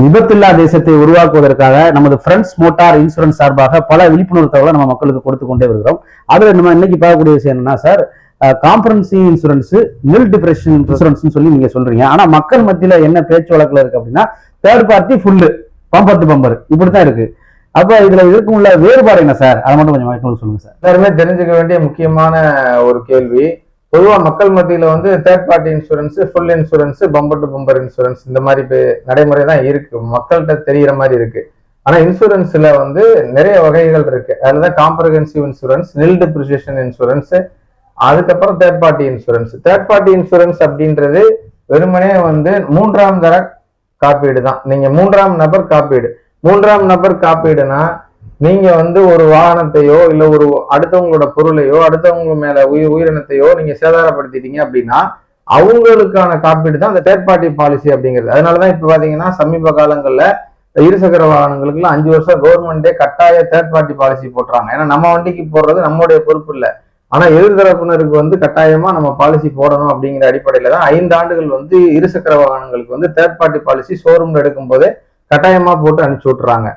விபத்தில்லா தேசத்தை உருவாக்குவதற்காக நமது ஃப்ரெண்ட்ஸ் மோட்டார் இன்சூரன்ஸ் சார்பாக பல விழிப்புணர்வு தகவலை நம்ம மக்களுக்கு கொடுத்து கொண்டே வருகிறோம். அதுல நம்ம இன்னைக்கு பார்க்கக்கூடிய விஷயம் என்னன்னா sir comprehensive insurance nil depreciation insurance சொல்லி நீங்க சொல்றீங்க. ஆனா மக்கள் மத்தியில என்ன பேச்சு வழக்குல இருக்கு அப்படின்னா third party full bumper to bumper இப்படித்தான் இருக்கு. அப்ப இதுல இருக்கும் உள்ள வேறுபாடு என்ன சார் அதை மட்டும் கொஞ்சம் சொல்லுங்க சார் எல்லாருமே தெரிஞ்சுக்க வேண்டிய முக்கியமான ஒரு கேள்வி. பொதுவாக மக்கள் மத்தியில் வந்து third party insurance full insurance bumper to bumper insurance இந்த மாதிரி இப்போ நடைமுறை தான் இருக்கு. மக்கள்கிட்ட தெரிகிற மாதிரி இருக்கு. ஆனால் இன்சூரன்ஸில் வந்து நிறைய வகைகள் இருக்கு. அதுலதான் comprehensive insurance nil depreciation insurance அதுக்கப்புறம் third party insurance third party insurance அப்படின்றது வெறுமனே வந்து மூன்றாம் தர காப்பீடு தான். நீங்கள் மூன்றாம் நபர் காப்பீடு. மூன்றாம் நபர் காப்பீடுனா நீங்க வந்து ஒரு வாகனத்தையோ இல்ல ஒரு அடுத்தவங்களோட பொருளையோ அடுத்தவங்க மேல உயிர் உயிரினத்தையோ நீங்க சேதாரப்படுத்திட்டீங்க அப்படின்னா அவங்களுக்கான காப்பீடு தான் அந்த தேர்ட் பார்ட்டி பாலிசி அப்படிங்கிறது. அதனாலதான் இப்ப பாத்தீங்கன்னா சமீப காலங்கள்ல இருசக்கர வாகனங்களுக்குலாம் அஞ்சு வருஷம் கவர்மெண்டே கட்டாய தேர்ட் பார்ட்டி பாலிசி போடுறாங்க ஏன்னா நம்ம வண்டிக்கு போடுறது நம்மளுடைய பொறுப்பு இல்ல. ஆனா எதிர்தரப்பினருக்கு வந்து கட்டாயமா நம்ம பாலிசி போடணும் அப்படிங்கிற அடிப்படையில தான் ஐந்து ஆண்டுகள் வந்து இருசக்கர வாகனங்களுக்கு வந்து தேர்ட் பார்ட்டி பாலிசி ஷோரூம்ல எடுக்கும் போதே கட்டாயமா போட்டு அனுப்பிச்சு விட்டுறாங்க.